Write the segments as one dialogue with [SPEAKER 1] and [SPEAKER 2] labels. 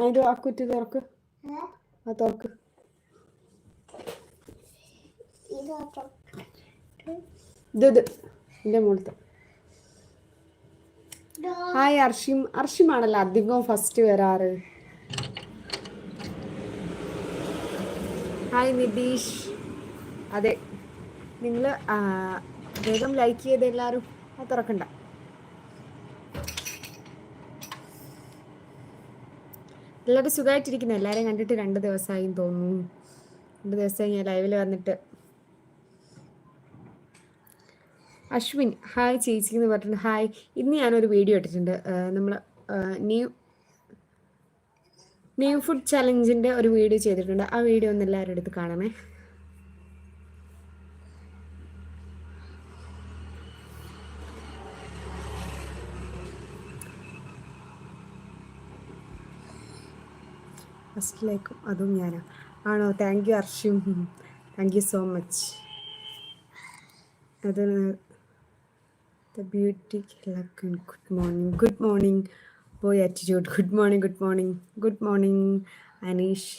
[SPEAKER 1] അതിന്റെ ആ കുറ്റി തുറക്ക്. ആ തുറക്ക്.
[SPEAKER 2] ഇത്
[SPEAKER 1] ഇത്. എന്റെ മുകളിലത്തെ. ഹായ് അർഷിം. അർഷിമാണല്ലോ അധികവും ഫസ്റ്റ് വരാറ്. ഹായ് നിതീഷ് അതെ. നിങ്ങൾ വേഗം ലൈക്ക് ചെയ്ത് എല്ലാവരും അത് തുറക്കണ്ട. എല്ലാവരും സുഖമായിട്ടിരിക്കുന്നു എല്ലാവരെയും കണ്ടിട്ട് രണ്ട് ദിവസമായി തോന്നുന്നു. രണ്ട് ദിവസമായി ഞാൻ ലൈവിൽ വന്നിട്ട്. അശ്വിൻ ഹായ് ചേച്ചി എന്ന് പറഞ്ഞിട്ടുണ്ട് ഹായ് ഇന്ന് ഞാനൊരു വീഡിയോ ഇട്ടിട്ടുണ്ട്. നമ്മൾ ന്യൂ ന്യൂ ഫുഡ് ചലഞ്ചിന്റെ ഒരു വീഡിയോ ചെയ്തിട്ടുണ്ട്. ആ വീഡിയോ ഒന്ന് എല്ലാവരും എടുത്ത് കാണണേ. ഫസ്റ്റ് ലൈക്കും അതും ഞാനാ. ആണോ? Thank you Arshyam thank you so much അത് the beauty good morning good morning boy attitude good morning good morning good morning Aneesh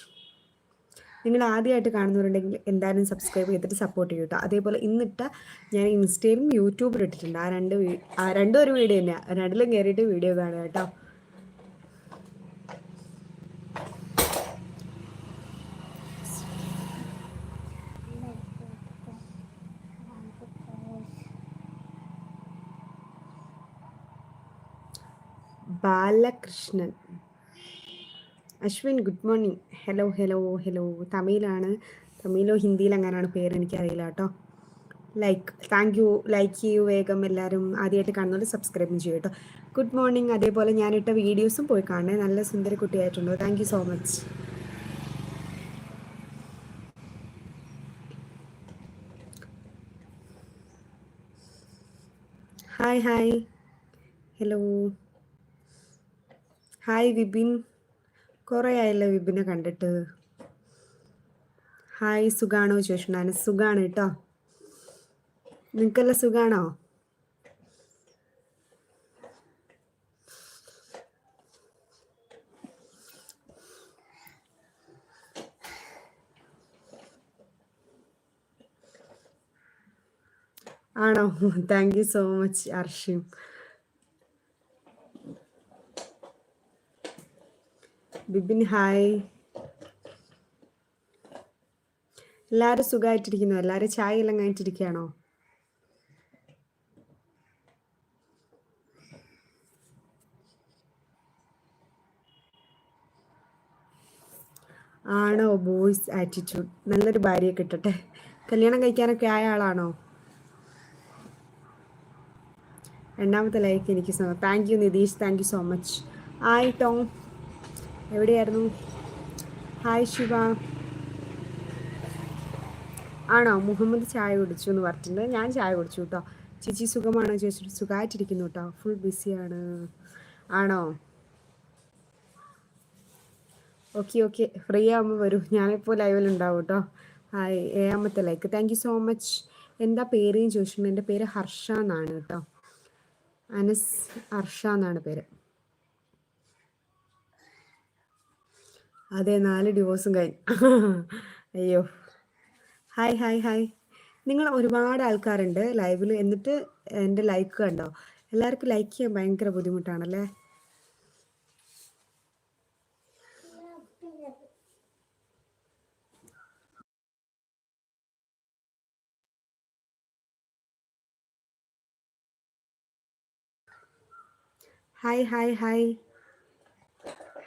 [SPEAKER 1] നിങ്ങൾ ആദ്യമായിട്ട് കാണുന്നവരുണ്ടെങ്കിൽ എന്തായാലും സബ്സ്ക്രൈബ് ചെയ്തിട്ട് സപ്പോർട്ട് ചെയ്യും കേട്ടോ അതേപോലെ ഇന്നിട്ട ഞാൻ ഇൻസ്റ്റയിലും യൂട്യൂബിലും ഇട്ടിട്ടുണ്ട്. ആ രണ്ട് ആ രണ്ടും ഒരു വീഡിയോ തന്നെയാണ് രണ്ടിലും കയറിയിട്ട് വീഡിയോ കാണുക കേട്ടോ Balakrishnan. Ashwin good morning hello hello hello തമിഴിലാണ്. തമിഴിലോ ഹിന്ദിയിലോ അങ്ങനെയാണ് പേര് എനിക്കറിയില്ല കേട്ടോ. ലൈക്ക് താങ്ക് യു ലൈക്ക് ചെയ്യൂ വേഗം എല്ലാവരും. ആദ്യമായിട്ട് കാണുന്നവർ സബ്സ്ക്രൈബും ചെയ്യൂ കേട്ടോ. ഗുഡ് മോർണിംഗ് അതേപോലെ ഞാനിട്ട വീഡിയോസും പോയി കാണണേ. നല്ല സുന്ദര കുട്ടിയായിട്ടുണ്ടോ? Thank you so much hi hi hello hi Vipin കുറേ ആയല്ലോ വിപിനെ കണ്ടിട്ട്. ഹായ് സുഖാണോ ചോദിച്ചിട്ടുണ്ടാണ് സുഖാണ് കേട്ടോ നിങ്ങൾക്കെല്ലാം സുഖാണോ? ആണോ? Thank you so much Arshim. Bibin hi. എല്ലാവരും സുഖമായിട്ടിരിക്കുന്നു എല്ലാവരും ചായ എല്ലാം കഴിഞ്ഞിട്ടിരിക്കുകയാണോ? ആണോ? Boys attitude. നല്ലൊരു ഭാര്യയെ കിട്ടട്ടെ കല്യാണം കഴിക്കാനൊക്കെ ആയ ആളാണോ? രണ്ടാമത്തെ ലൈക്ക് എനിക്ക് thank you Nitish. Thank you so much ആയിട്ടോ എവിടെയായിരുന്നു? ഹായ് ശിവ. ആണോ? മുഹമ്മദ് ചായ കുടിച്ചു എന്ന് പറഞ്ഞിട്ടുണ്ട്. ഞാൻ ചായ കുടിച്ചു കേട്ടോ. ചേച്ചി സുഖമാണോ? ചേച്ചി സുഖമായിട്ടിരിക്കുന്നു കേട്ടോ. ഫുൾ ബിസിയാണ് ആണോ. ഓക്കെ ഓക്കെ ഫ്രീ ആകുമ്പോൾ വരൂ. ഞാനിപ്പോൾ ലൈവിൽ ഉണ്ടാവും കേട്ടോ. ഹായ് ഏഴാമത്തെ like thank you so much എന്താ പേര്? ചോദിച്ചിട്ടുണ്ട്. എന്റെ പേര് ഹർഷ എന്നാണ് കേട്ടോ. അനസ് ഹർഷ എന്നാണ് പേര്. അതെ നാല് ഡിവോഴ്സും കഴിഞ്ഞു. അയ്യോ. ഹായ് ഹായ് ഹായ് നിങ്ങൾ ഒരുപാട് ആൾക്കാരുണ്ട് ലൈവിൽ എന്നിട്ട് എന്റെ ലൈക്ക് കണ്ടോ? എല്ലാവർക്കും ലൈക്ക് ചെയ്യാൻ ഭയങ്കര ബുദ്ധിമുട്ടാണല്ലേ? Hi hi hi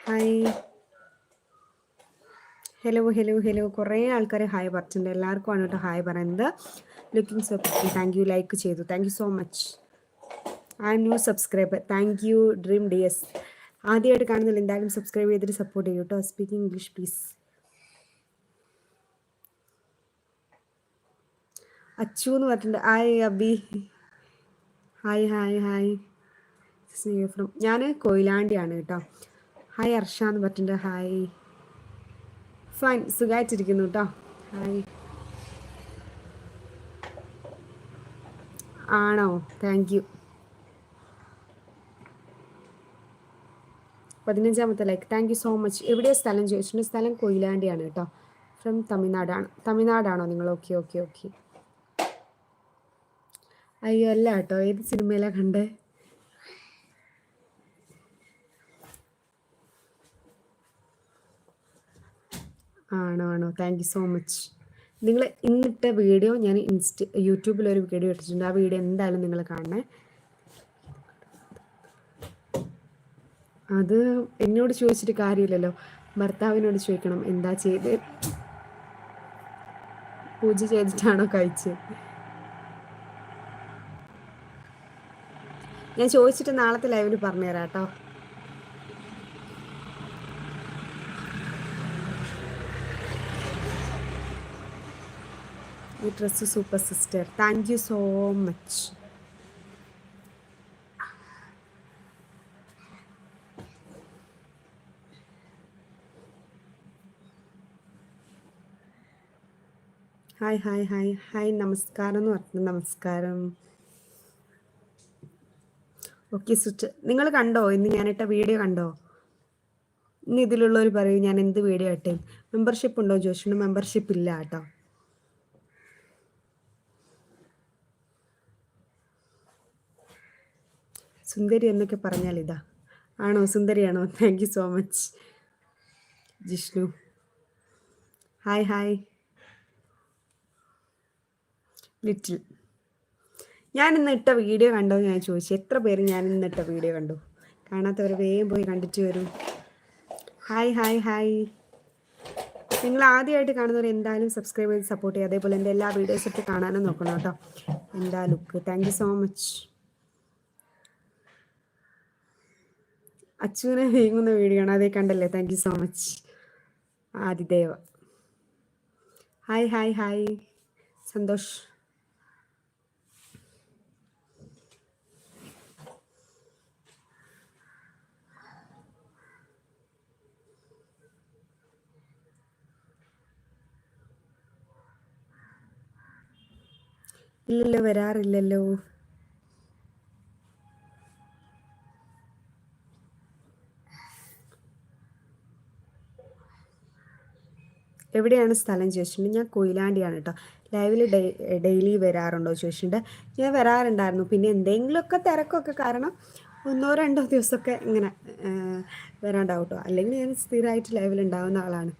[SPEAKER 1] hi hello hello hello കുറേ ആൾക്കാർ ഹായ് പറഞ്ഞിട്ടുണ്ട്. എല്ലാവർക്കും ആണ് കേട്ടോ ഹായ് പറയുന്നത്. Looking so thank you like ചെയ്തു. താങ്ക് യു സോ മച്ച് ആ new subscriber thank you dream D S ആദ്യമായിട്ട് കാണുന്നില്ല എന്തായാലും സബ്സ്ക്രൈബ് ചെയ്തിട്ട് സപ്പോർട്ട് ചെയ്യൂ കേട്ടോ. സ്പീക്കിംഗ് ഇംഗ്ലീഷ് പ്ലീസ് അച്ചു എന്ന് പറഞ്ഞിട്ടുണ്ട്. Hi Abi. Hi hi hi from ഞാൻ കൊയിലാണ്ടിയാണ് കേട്ടോ. ഹായ് അർഷ എന്ന് പറഞ്ഞിട്ടുണ്ട്. ഹായ് ഫൈൻ സുഖമായിട്ടിരിക്കുന്നു കേട്ടോ ഹായ്. ആണോ? താങ്ക് യു പതിനഞ്ചാമത്തെ like thank you so much എവിടെയാണ് സ്ഥലം ചോദിച്ചിട്ടുണ്ട്? സ്ഥലം കൊയിലാണ്ടിയാണ് കേട്ടോ ഫ്രം തമിഴ്നാടാണ്. തമിഴ്നാടാണോ നിങ്ങൾ? ഓക്കെ ഓക്കെ ഓക്കെ അയ്യോ അല്ല കേട്ടോ ഏത് സിനിമയിലാണ് കണ്ടേ? ആണോ ആണോ? താങ്ക് യു സോ മച്ച് നിങ്ങൾ ഇന്നിട്ട വീഡിയോ ഞാൻ ഇൻസ്റ്റ യൂട്യൂബിൽ ഒരു വീഡിയോ ഇട്ടിട്ടുണ്ട്. ആ വീഡിയോ എന്തായാലും നിങ്ങൾ കാണണേ. അത് എന്നോട് ചോദിച്ചിട്ട് കാര്യമില്ലല്ലോ. ഭർത്താവിനോട് ചോദിക്കണം എന്താ ചെയ്ത്? പൂജ ചെയ്തിട്ടാണോ കഴിച്ചത് ഞാൻ ചോദിച്ചിട്ട് നാളത്തെ ലൈവിൽ പറഞ്ഞുതരാം കേട്ടോ. ഈ dress super sister thank you so much hi hi hi hi നമസ്കാരം എന്ന് പറഞ്ഞു നമസ്കാരം. ഓക്കെ സ്വിച്ച് നിങ്ങൾ കണ്ടോ? ഇന്ന് ഞാനിട്ട വീഡിയോ കണ്ടോ? ഇന്ന് ഇതിലുള്ളവർ പറയും ഞാൻ എന്ത് വീഡിയോ ഇട്ടേ? മെമ്പർഷിപ്പ് ഉണ്ടോ? ചോദിച്ചിട്ടുണ്ട് മെമ്പർഷിപ്പ് ഇല്ല കേട്ടോ. സുന്ദരി എന്നൊക്കെ പറഞ്ഞാൽ ഇതാ. ആണോ? സുന്ദരിയാണോ? Thank you so much Jishnu. Hi hi little. ഞാൻ ഇന്ന് ഇട്ട വീഡിയോ കണ്ടോ ഞാൻ ചോദിച്ചു. എത്ര പേര് ഞാൻ ഇന്ന് ഇട്ട വീഡിയോ കണ്ടു? കാണാത്തവർ വേഗം പോയി കണ്ടിട്ട് വരും. ഹായ് ഹായ് ഹായ് നിങ്ങൾ ആദ്യമായിട്ട് കാണുന്നവർ എന്തായാലും സബ്സ്ക്രൈബ് ചെയ്ത് സപ്പോർട്ട് ചെയ്യുക. അതേപോലെ എന്റെ എല്ലാ വീഡിയോസ് ഇട്ട് കാണാനും നോക്കണം കേട്ടോ. എന്താ look thank you so much അച്ചുവിനെ നീങ്ങുന്ന വീഡിയോ ആണ്. അതേ കണ്ടല്ലേ? Thank you so much Adideva. Hi hi hi Santhosh. ഇല്ലല്ലോ വരാറില്ലല്ലോ. എവിടെയാണ് സ്ഥലം ചോദിച്ചിട്ടുണ്ട് ഞാൻ കൊയിലാണ്ടിയാണ് കേട്ടോ. ലൈവിൽ ഡെയിലി വരാറുണ്ടോ ചോദിച്ചിട്ടുണ്ട്. ഞാൻ വരാറുണ്ടായിരുന്നു. പിന്നെ എന്തെങ്കിലുമൊക്കെ തിരക്കൊക്കെ കാരണം ഒന്നോ രണ്ടോ ദിവസമൊക്കെ ഇങ്ങനെ വരാണ്ടാവും അല്ലെങ്കിൽ ഞാൻ സ്ഥിരമായിട്ട് ലൈവിൽ ഉണ്ടാവുന്ന ആളാണ്.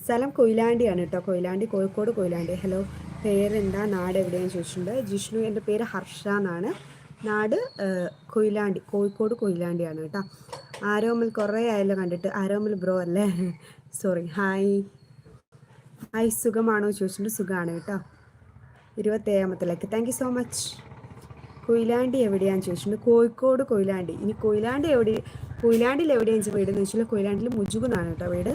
[SPEAKER 1] സ്ഥലം കൊയിലാണ്ടിയാണ് കേട്ടോ. കൊയിലാണ്ടി കോഴിക്കോട് കൊയിലാണ്ടി. ഹലോ പേരെന്താ? നാട് എവിടെയാണ് ചോദിച്ചിട്ടുണ്ട്. ജിഷ്ണു എന്റെ പേര് ഹർഷ എന്നാണ്. നാട് കൊയിലാണ്ടി കോഴിക്കോട് കൊയിലാണ്ടിയാണ് കേട്ടോ. ആരോമൽ കുറേ ആയല്ലോ കണ്ടിട്ട്. ആരോമൽ ബ്രോ അല്ലേ? സോറി ഹായ് ഹായ് സുഖമാണോ ചോദിച്ചിട്ട് സുഖമാണ് കേട്ടോ. ഇരുപത്തേഴാമത്തിലേക്ക്. Thank you so much Koyilandy എവിടെയാണെന്ന് ചോദിച്ചിട്ടുണ്ട്. കോഴിക്കോട് കൊയിലാണ്ടി. ഇനി കൊയിലാണ്ടി എവിടെ കൊയിലാണ്ടിൽ എവിടെയാണെന്ന് വീട് എന്ന് വെച്ചാൽ കൊയിലാണ്ടിൽ മുജുകുന്നാണ് കേട്ടോ വീട്.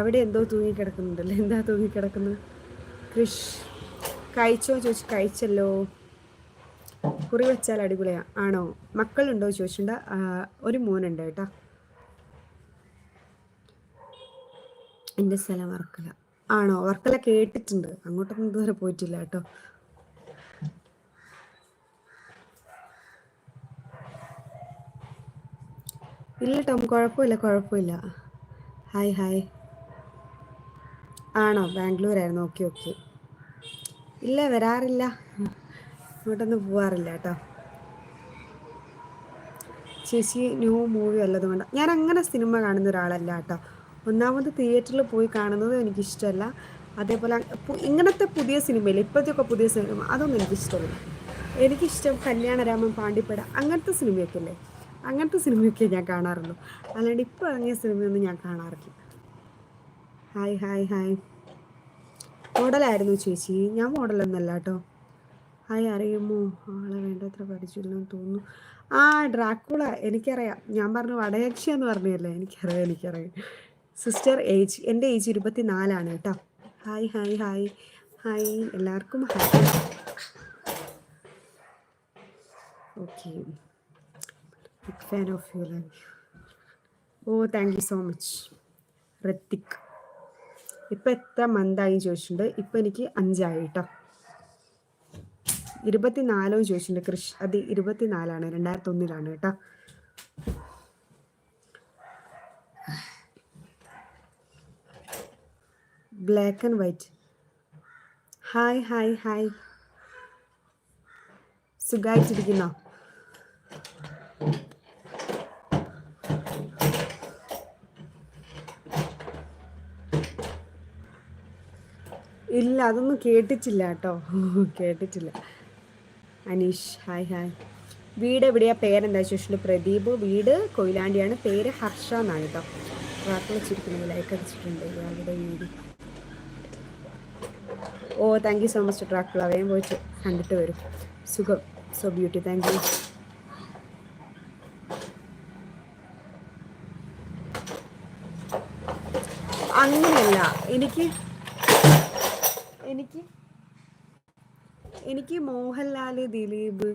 [SPEAKER 1] അവിടെ എന്തോ തൂങ്ങിക്കിടക്കുന്നുണ്ടല്ലോ? എന്താ തൂങ്ങിക്കിടക്കുന്നത്? കൃഷ് കഴിച്ചോ ചോദിച്ചു. കഴിച്ചല്ലോ. കുറി വെച്ചാൽ അടിപൊളിയാ. ആണോ? മക്കളുണ്ടോ ചോദിച്ചിട്ടുണ്ട്. ഒരു മോനുണ്ട് കേട്ടോ. എന്റെ സ്ഥലം വർക്കല. ആണോ? വർക്കല കേട്ടിട്ടുണ്ട്. അങ്ങോട്ടൊന്നും ഇതുവരെ പോയിട്ടില്ല കേട്ടോ. ഇല്ല ടോം കുഴപ്പമില്ല കുഴപ്പമില്ല. Hi hi. ആണോ? ബാംഗ്ലൂരായിരുന്നു. Okay okay. ഇല്ല വരാറില്ല. ഇങ്ങോട്ടൊന്നും പോവാറില്ല കേട്ടോ. ചേച്ചി ന്യൂ മൂവി വല്ലതും കൊണ്ട് ഞാൻ അങ്ങനെ സിനിമ കാണുന്ന ഒരാളല്ല കേട്ടോ. ഒന്നാമത് തിയേറ്ററിൽ പോയി കാണുന്നത് എനിക്കിഷ്ടമല്ല. അതേപോലെ ഇങ്ങനത്തെ പുതിയ സിനിമയിൽ ഇപ്പോഴത്തെയൊക്കെ പുതിയ സിനിമ അതൊന്നും എനിക്കിഷ്ടമില്ല. എനിക്കിഷ്ടം കല്യാണരാമൻ പാണ്ടിപ്പട അങ്ങനത്തെ സിനിമയൊക്കെ അല്ലേ അങ്ങനത്തെ സിനിമയൊക്കെ ഞാൻ കാണാറുള്ളൂ. അല്ലാണ്ട് ഇപ്പോൾ ഇറങ്ങിയ സിനിമയൊന്നും ഞാൻ കാണാറില്ല. Hi hi hi. മോഡലായിരുന്നു ചേച്ചി. ഞാൻ മോഡലൊന്നല്ല കേട്ടോ. ഹായ് അറിയുമോ? ആളെ വേണ്ടത്ര പഠിച്ചില്ലെന്ന് തോന്നുന്നു. ആ ഡ്രാക്കുള എനിക്കറിയാം. ഞാൻ പറഞ്ഞു വടയക്ഷി എന്ന് പറഞ്ഞല്ലേ? എനിക്കറിയാം എനിക്കറിയാം. സിസ്റ്റർ ഏജ് എന്റെ ഏജ് ഇരുപത്തി നാലാണ് കേട്ടോ. Hi hi hi. ഹായ് എല്ലാവർക്കും hi. Okay. Big fan of you oh thank you so much Hrithik ഇപ്പം എത്ര മന്തായി ചോദിച്ചിട്ടുണ്ട്? ഇപ്പം എനിക്ക് അഞ്ചായി കേട്ടോ. ഇരുപത്തിനാലോ ചോദിച്ചിട്ടുണ്ട്. കൃഷ് അത് ഇരുപത്തിനാലാണ് രണ്ടായിരത്തി ഒന്നിലാണ് കേട്ടോ. Black and white hi hi hi സുഖമായിട്ടിരിക്കുന്നോ ഇല്ല അതൊന്നും കേട്ടിട്ടില്ല കേട്ടോ. കേട്ടിട്ടില്ല. Aneesh hi hi. വീട് എവിടെയാ? പേരെന്താ? ചോദിച്ചിട്ടുണ്ട് പ്രദീപ്. വീട് കൊയിലാണ്ടിയാണ്. പേര് ഹർഷ എന്നാണ് കേട്ടോ വെച്ചിരിക്കുന്നത്. ലൈക്ക് അടിച്ചിട്ടുണ്ട്. അവിടെ വീട്. Oh thank you so much ട്രാക്കിൾ. അവയും പോയിട്ട് കണ്ടിട്ട് വരും. സുഖം. സോ ബ്യൂട്ടി താങ്ക് യു അങ്ങനെയല്ല. എനിക്ക് എനിക്ക് എനിക്ക് മോഹൻലാൽ ദിലീപ്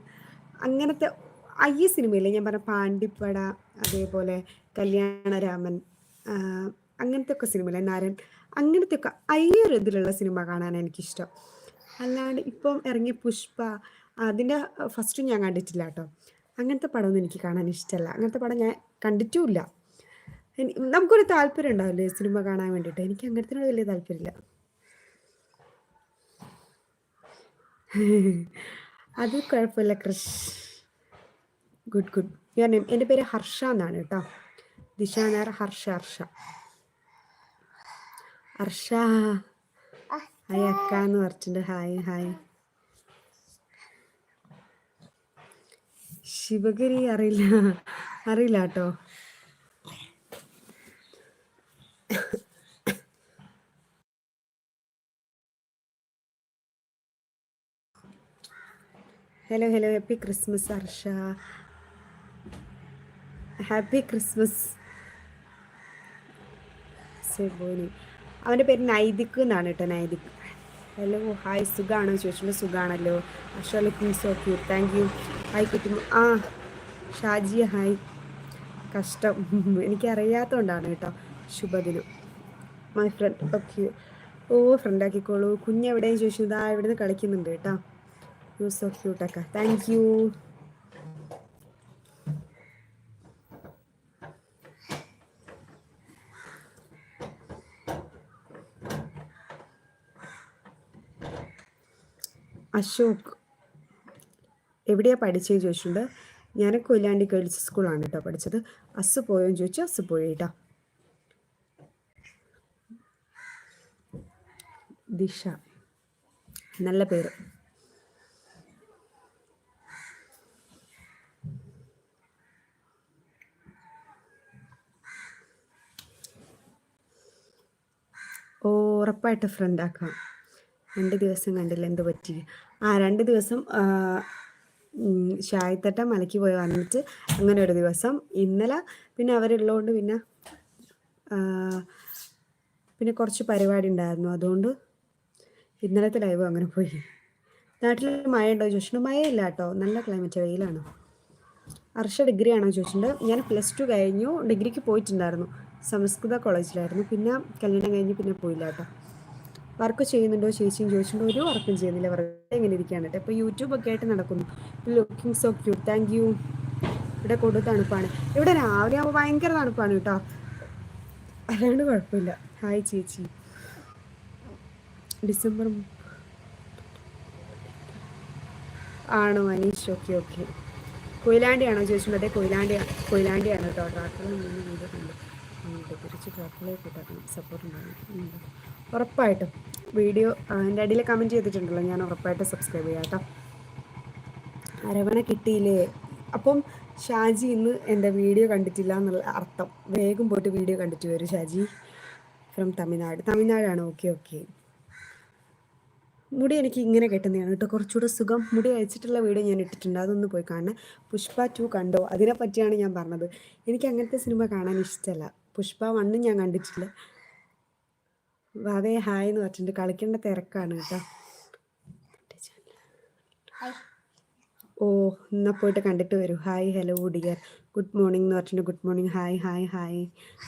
[SPEAKER 1] അങ്ങനത്തെ ഐ സിനിമയില്ലേ? ഞാൻ പറഞ്ഞ പാണ്ടിപ്പട അതേപോലെ കല്യാണരാമൻ അങ്ങനത്തെ ഒക്കെ സിനിമയില്ലേ? നാരൻ അങ്ങനത്തെ ഒക്കെ അയ്യൊരു ഇതിലുള്ള സിനിമ കാണാൻ എനിക്കിഷ്ടം. അല്ലാണ്ട് ഇപ്പം ഇറങ്ങിയ പുഷ്പ അതിന്റെ ഫസ്റ്റും ഞാൻ കണ്ടിട്ടില്ല കേട്ടോ. അങ്ങനത്തെ പടമൊന്നും എനിക്ക് കാണാൻ ഇഷ്ടമല്ല. അങ്ങനത്തെ പടം ഞാൻ കണ്ടിട്ടുമില്ല. നമുക്കൊരു താല്പര്യം ഉണ്ടാവില്ലേ സിനിമ കാണാൻ വേണ്ടിയിട്ട്? എനിക്ക് അങ്ങനത്തിനോട് വലിയ താല്പര്യമില്ല. അത് കുഴപ്പമില്ല ക്രിഷ് ഗുഡ് ഗുഡ് ഞാൻ എന്റെ പേര് ഹർഷ എന്നാണ് കേട്ടോ. ദിശാനാർ ഹർഷ ഹർഷ. ഹർഷ. ഹായ് അക്ക എന്ന് പറഞ്ഞിട്ടുണ്ട്. ഹായ് ഹായ് ശിവഗിരി അറിയില്ല. അറിയില്ല കേട്ടോ. Hello hello happy Christmas Harsha happy Christmas സെബോനി അവന്റെ പേര് നൈതിക് എന്നാണ് കേട്ടോ നൈതിക്. ഹലോ ഹായ് സുഖമാണോ ചോദിച്ചിട്ട് സുഖമാണല്ലോ Harsha looking so cute thank you hi കിട്ടും. ആ ഷാജി ഹായ് കഷ്ടം. എനിക്കറിയാത്തതുകൊണ്ടാണ് കേട്ടോ ശുഭദിനം. മൈ ഫ്രണ്ട് ഓക്കെ ഓ ഫ്രണ്ടാക്കിക്കോളൂ കുഞ്ഞെവിടെയും ചോദിച്ചു ഇതാ ഇവിടുന്ന് കളിക്കുന്നുണ്ട് കേട്ടോ. യു സോ ക്യൂട്ട് അക്ക താങ്ക് യു അശോക് എവിടെയാ പഠിച്ചത് ചോദിച്ചിട്ടുണ്ട്. ഞാൻ കൊയിലാണ്ടി ഗേൾസ് സ്കൂളാണ് കേട്ടോ പഠിച്ചത്. അസ് പോയോ ചോദിച്ചു അസ് പോയി കേട്ടോ ദിശ നല്ല പേര്. ഉറപ്പായിട്ട് ഫ്രണ്ട് ആക്കാം. രണ്ട് ദിവസം കണ്ടില്ല എന്ത് പറ്റി. ആ രണ്ട് ദിവസം ഷായിത്തട്ട മലയ്ക്ക് പോയി വന്നിട്ട് അങ്ങനെ ഒരു ദിവസം ഇന്നലെ പിന്നെ അവരുള്ളതുകൊണ്ട് പിന്നെ പിന്നെ കുറച്ച് പരിപാടി ഉണ്ടായിരുന്നു. അതുകൊണ്ട് ഇന്നലത്തെ ലൈവ് അങ്ങനെ പോയി. നാട്ടിൽ മഴ ഉണ്ടോ ചോദിച്ചിട്ടുണ്ട്. മഴയില്ല കേട്ടോ. നല്ല ക്ലൈമറ്റ് വെയിലാണ്. അർഷ ഡിഗ്രി ആണോ ചോദിച്ചിട്ടുണ്ട്. ഞാൻ പ്ലസ് ടു കഴിഞ്ഞു. ഡിഗ്രിക്ക് പോയിട്ടുണ്ടായിരുന്നു. സംസ്കൃത കോളേജിലായിരുന്നു. പിന്നെ കല്യാണം കഴിഞ്ഞ് പിന്നെ പോയില്ല കേട്ടോ. വർക്ക് ചെയ്യുന്നുണ്ടോ ചേച്ചിയും ചോദിച്ചിട്ടുണ്ടോ. ഒരു വർക്കും ചെയ്യുന്നില്ല. വർക്ക് എങ്ങനെ ഇരിക്കുകയാണ് കേട്ടോ. ഇപ്പോൾ യൂട്യൂബൊക്കെ ആയിട്ട് നടക്കുന്നു. Looking so cute thank you ഇവിടെ കൊടു തണുപ്പാണ്. ഇവിടെ രാവിലെ ആകുമ്പോൾ ഭയങ്കര തണുപ്പാണ് കേട്ടോ. അല്ലാണ്ട് കുഴപ്പമില്ല. ഹായ് ചേച്ചി. ഡിസംബർ ആണോ അനീഷ് ഓക്കെ ഓക്കെ കൊയിലാണ്ടിയാണോ ചോദിച്ചിട്ടുണ്ട് അതെ കൊയിലാണ്ടി കൊയിലാണ്ടിയാണ് കേട്ടോ. ട്രാക്ടറിൽ നിന്ന് വീട്. കണ്ടു തിരിച്ച് ട്രാക്കിലേക്ക് ഇട്ടാക്കണം സപ്പോർട്ട് ഉണ്ടാകും ഉറപ്പായിട്ടും. വീഡിയോ എന്റെ അടിയിൽ കമന്റ് ചെയ്തിട്ടുണ്ടല്ലോ ഞാൻ ഉറപ്പായിട്ടും സബ്സ്ക്രൈബ് ചെയ്യാം കേട്ടോ. അരവണ കിട്ടിയില്ലേ? അപ്പം ഷാജി ഇന്ന് എന്റെ വീഡിയോ കണ്ടിട്ടില്ല എന്നുള്ള അർത്ഥം. വേഗം പോയിട്ട് വീഡിയോ കണ്ടിട്ട് വരും ഷാജി. ഫ്രം തമിഴ്നാട്. തമിഴ്നാടാണ്. ഓക്കെ ഓക്കെ മുടി എനിക്ക് ഇങ്ങനെ കെട്ടുന്നതാണ് കേട്ടോ. കുറച്ചുകൂടെ സുഖം. മുടി അയച്ചിട്ടുള്ള വീഡിയോ ഞാൻ ഇട്ടിട്ടുണ്ട്. അതൊന്ന് പോയി കാണണം. പുഷ്പ ടു കണ്ടോ? അതിനെപ്പറ്റിയാണ് ഞാൻ പറഞ്ഞത്. എനിക്ക് അങ്ങനത്തെ സിനിമ കാണാൻ ഇഷ്ടമല്ല. പുഷ്പ വണ്ണും ഞാൻ കണ്ടിട്ടില്ല. വാവേ ഹായ് എന്ന് പറഞ്ഞിട്ടുണ്ട്. കളിക്കേണ്ട തിരക്കാണ് കേട്ടോ. ഓ എന്നാ പോയിട്ട് കണ്ടിട്ട് വരൂ. Hi hello dear good morning എന്ന് പറഞ്ഞിട്ടുണ്ട്. Good morning. Hi hi hi.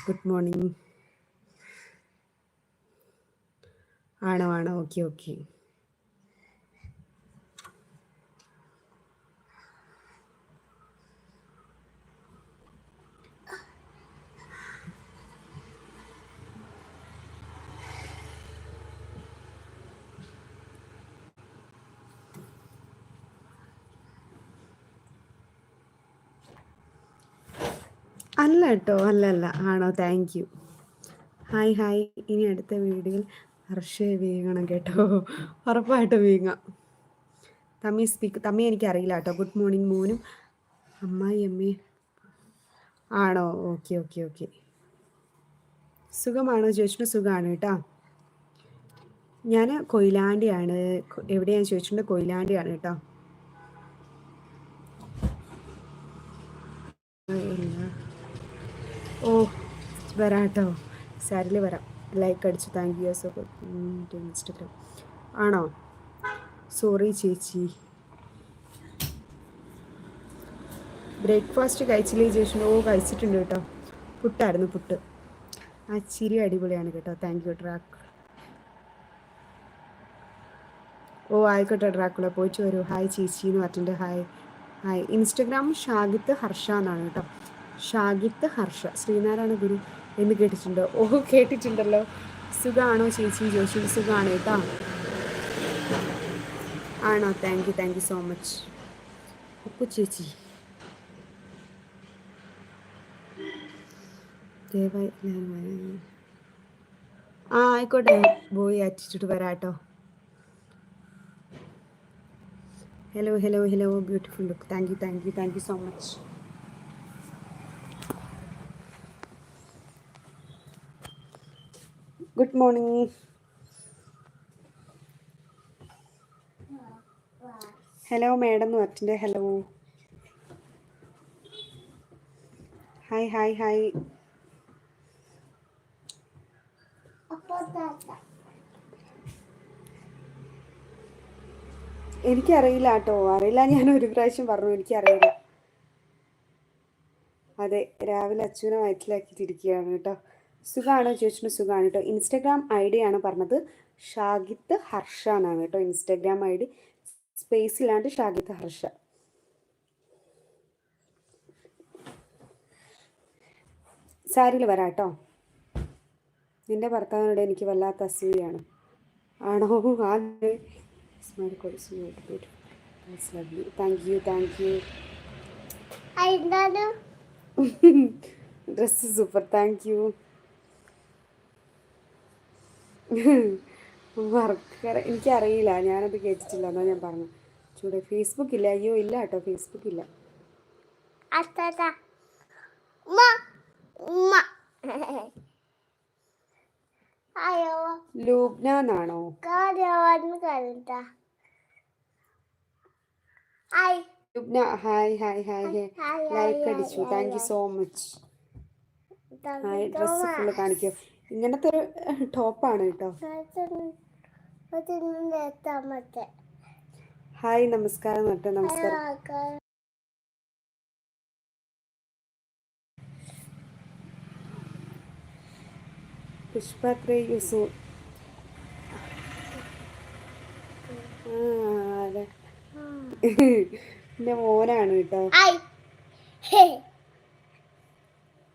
[SPEAKER 1] Good morning. ആണോ ആണോ? Okay okay. അല്ല കേട്ടോ അല്ല അല്ല. ആണോ? താങ്ക് യു ഹായ് ഹായ് ഇനി അടുത്ത വീഡിയോയിൽ ഹർഷയെ വീങ്ങണം കേട്ടോ. ഉറപ്പായിട്ടും വീങ്ങാം തമ്മി സ്പീക്ക് തമ്മി എനിക്കറിയില്ല കേട്ടോ ഗുഡ് മോർണിംഗ് മോനും അമ്മായി അമ്മേ ആണോ? ഓക്കെ ഓക്കെ ഓക്കെ സുഖമാണോ ചോദിച്ചിട്ട് സുഖമാണ് കേട്ടോ. ഞാൻ കൊയിലാണ്ടിയാണ്. എവിടെയാണ് ചോദിച്ചിട്ടുണ്ട്? കൊയിലാണ്ടിയാണ് കേട്ടോ ഓ വരാം കേട്ടോ സാരിൽ വരാം. ലൈക്ക് അടിച്ച്. Thank you so Instagram. ആണോ? സോറി ചേച്ചി. ബ്രേക്ക്ഫാസ്റ്റ് കഴിച്ചില്ലേ ചേച്ചി ഓ കഴിച്ചിട്ടുണ്ട് കേട്ടോ. പുട്ടായിരുന്നു പുട്ട്. ആ ചിരി അടിപൊളിയാണ് കേട്ടോ. താങ്ക് യു ട്രാക്ക് ഓ ആയിക്കോട്ടെ ട്രാക്കുള്ള പോയിട്ട് വരൂ. ഹായ് ചേച്ചി എന്ന് പറഞ്ഞിട്ടുണ്ട്. Hi hi Instagram Shagith Harsha എന്നാണ് കേട്ടോ. ഷാഗിത്ത് ഹർഷ. ശ്രീനാരായണ ഗുരു. എന്ന് കേട്ടിട്ടുണ്ടോ? ഓ കേട്ടിട്ടുണ്ടല്ലോ. സുഖമാണോ ചേച്ചി? ജോഷി സുഖമാണ് കേട്ടോ. ആണോ? Thank you thank you so much ഉപ്പു ചേച്ചി. ദയവായി ആ ആയിക്കോട്ടെ. പോയി അറ്റിച്ചിട്ട് വരാം കേട്ടോ. Hello hello hello beautiful look thank you thank you thank you so much good morning hello madam എന്ന് പറഞ്ഞിട്ടുണ്ട് ഹലോ ഹായ് ഹായ് ഹായ് എനിക്കറിയില്ല കേട്ടോ. അറിയില്ല ഞാൻ ഒരു പ്രാവശ്യം പറഞ്ഞു. എനിക്കറിയില്ല. അതെ രാവിലെ അച്ഛനെ വയറ്റിലാക്കിയിട്ടിരിക്കുകയാണ് കേട്ടോ. സുഖമാണോ ചോദിച്ചിട്ട് സുഖമാണ് കേട്ടോ. ഇൻസ്റ്റാഗ്രാം ഐ ഡി ആണ് പറഞ്ഞത്. ഷാഗിത്ത് ഹർഷ എന്നാണ് കേട്ടോ. ഇൻസ്റ്റാഗ്രാം ഐ ഡി സ്പേസ് ഇല്ലാണ്ട് ഷാഗിത്ത് ഹർഷ. സാരിയിൽ വരാം കേട്ടോ. നിന്റെ ഭർത്താവിനോട് എനിക്ക് വല്ലാത്ത അസൂയാണ് ആണോ? Thank you thank you dress super thank you work എനിക്കറിയില്ല ഞാനത് കേട്ടിട്ടില്ല എന്നാ ഞാൻ പറഞ്ഞു. ചൂടെ ഫേസ്ബുക്ക് ഇല്ല അയ്യോ ഇല്ല കേട്ടോ ഫേസ്ബുക്ക് ഇല്ല. ലൂബ്ന എന്നാണോ Lubna hi hi hi hi like അടിച്ചു. Thank you so much. Hi dress full കാണിക്കോ. ഇങ്ങനത്തെ ഒരു ടോപ്പാണ് കേട്ടോ ഹായ് നമസ്കാരം കേട്ടോ നമസ്കാരം യൂസു ആ അതെ എന്റെ മോനാണ് കേട്ടോ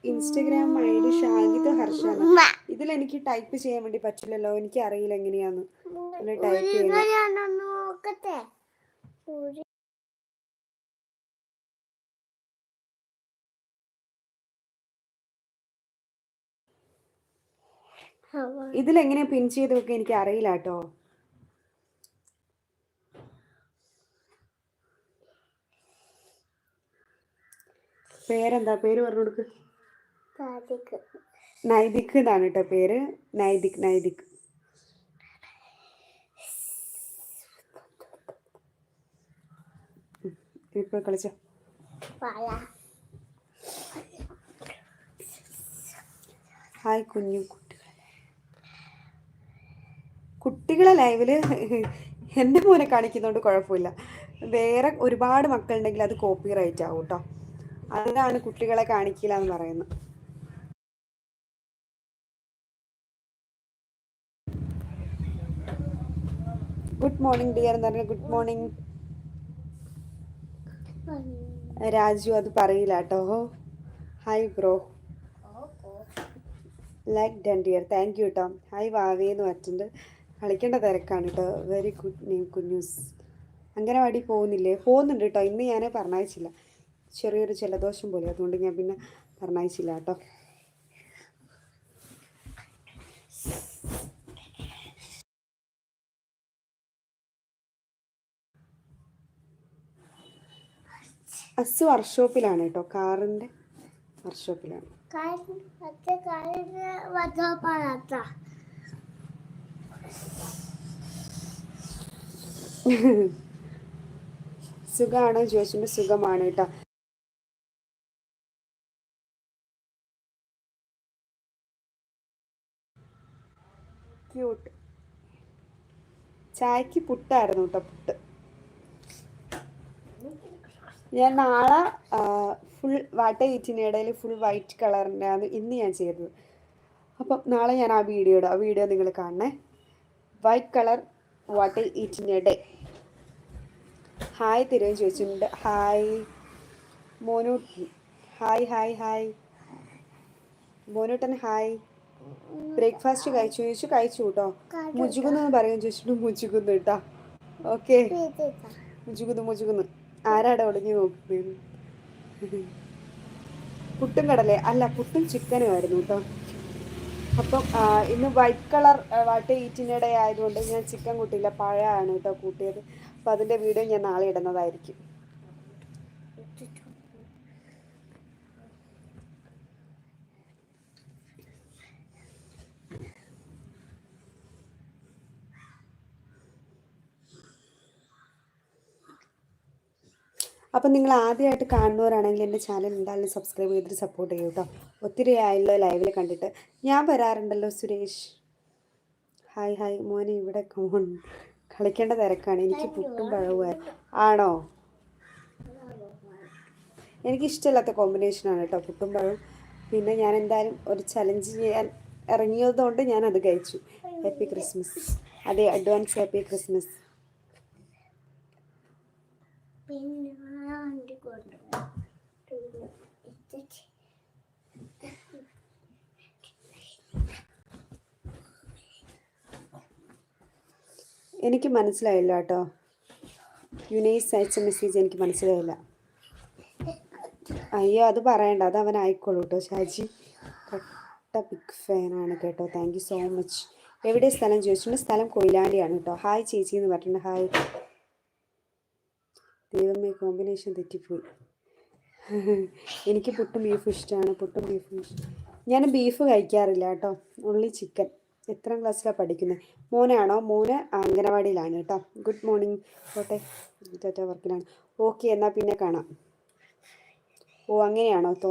[SPEAKER 1] ഇൻസ്റ്റഗ്രാം ഐ ഡി ഷാഹിദ് ഹർഷാണ് ഇതിൽ എനിക്ക് ടൈപ്പ് ചെയ്യാൻ വേണ്ടി പറ്റില്ലല്ലോ. എനിക്ക് അറിയില്ല എങ്ങനെയാന്ന് ടൈപ്പ് പിൻ ചെയ്ത് എനിക്ക് അറിയില്ല കേട്ടോ. പേരെന്താ? പേര് പറഞ്ഞു കൊടുക്ക്. നൈതിക് എന്നാണ് കേട്ടോ പേര്. നൈദിക് നൈദിക് ഇപ്പൊ കളിച്ചോ. ഹായ് കുഞ്ഞു കുട്ടികളെ. കുട്ടികളെ ലൈവിൽ എന്റെ മോനെ കാണിക്കുന്നതുകൊണ്ട് കുഴപ്പമില്ല. വേറെ ഒരുപാട് മക്കളുണ്ടെങ്കിൽ അത് കോപ്പി റൈറ്റ് ആവും കേട്ടോ. അതിനാണ് കുട്ടികളെ കാണിക്കില്ല എന്ന് പറയുന്നത്. ഗുഡ് മോർണിംഗ് ഡിയർ എന്ന് പറഞ്ഞാൽ ഗുഡ് മോർണിംഗ് രാജു അത് പറയില്ല കേട്ടോ. Hi bro like done dear thank you കേട്ടോ ഹായ് വാവേ എന്ന് പറഞ്ഞിട്ടുണ്ട്. കളിക്കേണ്ട തിരക്കാണ് കേട്ടോ. വെരി ഗുഡ് നെയിം കുഞ്ഞൂസ് അംഗനവാടി പോകുന്നില്ലേ? പോകുന്നുണ്ട് കേട്ടോ. ഇന്ന് ഞാൻ പറഞ്ഞയച്ചില്ല. ചെറിയൊരു ജലദോഷം പോലെ. അതുകൊണ്ട് ഞാൻ പിന്നെ പറഞ്ഞയച്ചില്ല കേട്ടോ. അസ് വർക്ക്ഷോപ്പിലാണ് കേട്ടോ കാറിന്റെ വർക്ക്ഷോപ്പിലാണ്. സുഖമാണ് ചോദിച്ചിട്ട് സുഖമാണ് കേട്ടോ ക്യൂട്ട് ചായക്ക് പുട്ടായിരുന്നു കേട്ടോ പുട്ട്. ഞാൻ നാളെ ഫുൾ വാട്ട ഇടയിൽ ഫുൾ വൈറ്റ് കളറിന്റെ ആണ് ഇന്ന് ഞാൻ ചെയ്തത്. അപ്പം നാളെ ഞാൻ ആ വീഡിയോ ഇടാം. ആ വീഡിയോ നിങ്ങൾ കാണണേ. വൈറ്റ് കളർ വാട്ട ഈറ്റിനിടെ. ഹായ് തിരുവൻ ചോദിച്ചിട്ടുണ്ട്. Hi മോനൂട്ടി hi hi hi മോനൂട്ടൻ hi breakfast കഴിച്ചു. ചോദിച്ചു കഴിച്ചു കേട്ടോ മുജുകുന്നു പറയാൻ ചോദിച്ചിട്ട് മുജുകുന്നു കേട്ടോ ഓക്കെ മുജുകുന്നു മുജുകുന്ന്. ആരാടെ ഒളിഞ്ഞു നോക്കുന്നത് പുട്ടും കടലേ അല്ല പുട്ടും ചിക്കനും ആയിരുന്നു കേട്ടോ അപ്പം ഇന്ന് വൈറ്റ് കളർ വാട്ട് ഈറ്റിനിടെ ആയതുകൊണ്ട് ഞാൻ ചിക്കൻ കൂട്ടിയില്ല പഴമാണ് കേട്ടോ കൂട്ടിയത്. അപ്പം അതിന്റെ വീഡിയോ ഞാൻ നാളെ ഇടുന്നതായിരിക്കും. അപ്പം നിങ്ങൾ ആദ്യമായിട്ട് കാണുന്നവരാണെങ്കിൽ എന്റെ ചാനൽ എന്തായാലും സബ്സ്ക്രൈബ് ചെയ്തിട്ട് സപ്പോർട്ട് ചെയ്യൂ കേട്ടോ ഒത്തിരി ആയല്ലോ ലൈവിൽ കണ്ടിട്ട്. ഞാൻ വരാറുണ്ടല്ലോ സുരേഷ്. ഹായ് ഹായ് മോനെ ഇവിടെ കോൺ കളിക്കേണ്ട തിരക്കാണ്. എനിക്ക് പുട്ടും പഴവുമായി ആണോ? എനിക്കിഷ്ടമില്ലാത്ത കോമ്പിനേഷനാണ് കേട്ടോ പുട്ടും പഴവും. പിന്നെ ഞാൻ എന്തായാലും ഒരു ചലഞ്ച് ചെയ്യാൻ ഇറങ്ങിയതുകൊണ്ട് ഞാൻ അത് കഴിച്ചു. ഹാപ്പി ക്രിസ്മസ് അതെ അഡ്വാൻസ് ഹാപ്പി ക്രിസ്മസ്
[SPEAKER 2] പിന്നെ വണ്ടി
[SPEAKER 1] എനിക്ക് മനസ്സിലായില്ല കേട്ടോ. യുനൈസ് അയച്ച മെസ്സേജ് എനിക്ക് മനസ്സിലായില്ല. അയ്യോ അത് പറയണ്ട. അത് അവൻ ആയിക്കോളൂ കേട്ടോ ഷാജി. കട്ട ബിഗ് ഫാനാണ് കേട്ടോ. താങ്ക് യു സോ മച്ച് എവിടെ സ്ഥലം ചോദിച്ചിട്ടുണ്ട്? സ്ഥലം കൊയിലാണ്ടിയാണ് കേട്ടോ. ഹായ് ചേച്ചി എന്ന് പറഞ്ഞിട്ടുണ്ട്. ഹായ് ദൈവമേ കോമ്പിനേഷൻ തെറ്റിപ്പോയി. എനിക്ക് പുട്ടും ബീഫും ഇഷ്ടമാണ് പുട്ടും ബീഫും ഇഷ്ടം. ഞാൻ ബീഫ് കഴിക്കാറില്ല കേട്ടോ. ഉള്ളി ചിക്കൻ എത്രാം ക്ലാസ്സിലാണ് പഠിക്കുന്നത് മോനാണോ? മോന് അംഗനവാടിയിലാണ് കേട്ടോ. ഗുഡ് മോർണിംഗ് പോട്ടെ. ടാറ്റ വർക്കിലാണ്. ഓക്കെ എന്നാൽ പിന്നെ കാണാം. ഓ അങ്ങനെയാണോ? തോ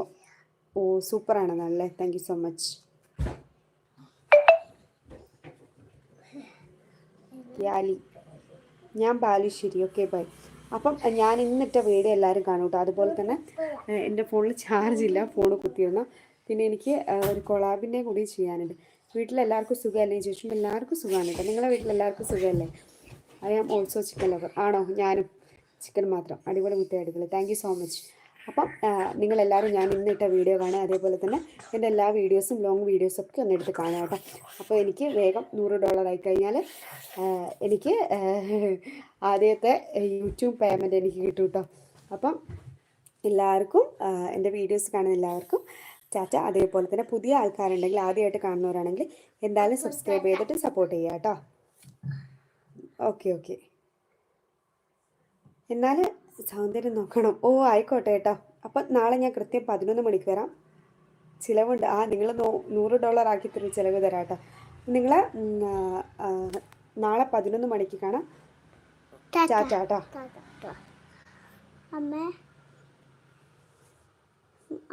[SPEAKER 1] ഓ സൂപ്പറാണ് നല്ലേ താങ്ക് യു സോ മച്ച് ഞാൻ ബാലുശ്ശേരി. ഓക്കെ ബൈ അപ്പം ഞാൻ ഇന്നിട്ട വീഡിയോ എല്ലാവരും കാണും കേട്ടോ അതുപോലെ തന്നെ എന്റെ ഫോണിൽ ചാർജ് ഇല്ല. ഫോൺ കുത്തിയിടണം പിന്നെ എനിക്ക് ഒരു കൊളാബിന്റെ കൂടി ചെയ്യാനുണ്ട്. വീട്ടിലെല്ലാവർക്കും സുഖമല്ലേ ചോദിച്ചു എല്ലാവർക്കും സുഖമാണ് കേട്ടോ നിങ്ങളെ വീട്ടിലെല്ലാവർക്കും സുഖമല്ലേ? I am also chicken lover ആണോ? ഞാനും ചിക്കൻ മാത്രം. അടിപൊളി മുട്ട താങ്ക് യു സോ മച്ച് അപ്പം നിങ്ങളെല്ലാവരും ഞാൻ ഇന്നിട്ട വീഡിയോ കാണുക. അതേപോലെ തന്നെ എന്റെ എല്ലാ വീഡിയോസും ലോങ് വീഡിയോസും ഒക്കെ ഒന്ന് എടുത്ത് കാണാം കേട്ടോ. അപ്പോൾ എനിക്ക് വേഗം നൂറ് ഡോളർ ആയി കഴിഞ്ഞാൽ എനിക്ക് ആദ്യത്തെ യൂട്യൂബ് പേയ്മെന്റ് എനിക്ക് കിട്ടും കേട്ടോ. അപ്പം എല്ലാവർക്കും എന്റെ വീഡിയോസ് കാണുന്ന എല്ലാവർക്കും ചാറ്റ അതേപോലെ തന്നെ പുതിയ ആൾക്കാരുണ്ടെങ്കിൽ ആദ്യമായിട്ട് കാണുന്നവരാണെങ്കിൽ എന്തായാലും സബ്സ്ക്രൈബ് ചെയ്തിട്ട് സപ്പോർട്ട് ചെയ്യുക കേട്ടോ. Okay okay. എന്നാൽ സൗന്ദര്യം നോക്കണം. ഓ ആയിക്കോട്ടെ കേട്ടോ. അപ്പം നാളെ ഞാൻ കൃത്യം പതിനൊന്ന് മണിക്ക് വരാം. ചിലവുണ്ട്. ആ നിങ്ങൾ നൂറ് ഡോളർ ആക്കി തരും ചിലവ് തരാം കേട്ടോ. നിങ്ങൾ നാളെ പതിനൊന്ന് മണിക്ക് കാണാം. ചാറ്റാ കേട്ടോ
[SPEAKER 2] അമ്മേ.